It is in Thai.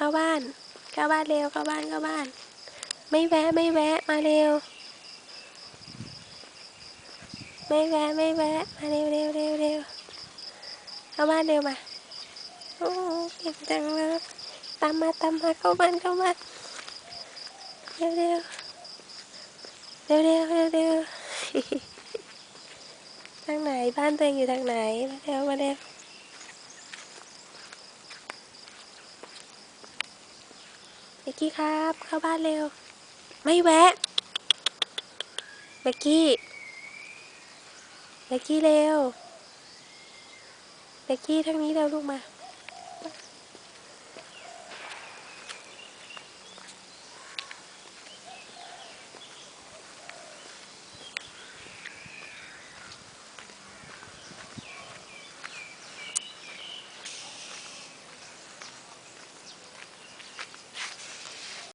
เข้าบ้าน เข้าบ้านเร็ว เข้าบ้าน เข้าบ้าน ไม่แวะ ไม่แวะ มาเร็ว ไม่แวะ ไม่แวะ มาเร็วเร็วเร็วเร็วเข้าบ้านเร็วมา โอ้เก่งจังเลย ตามมาตามมาเข้าบ้าน เข้าบ้าน เร็วเร็วเร็วเร็วเร็วเร็วทางไหน บ้านตัวเองอยู่ทางไหน มาเร็ว มาเร็ว บกกี้ครับ เข้าบ้านเร็ว ไม่แวะเบกกี้เบกกี้เร็วเบกกี้ทางนี้เร็วลูกมา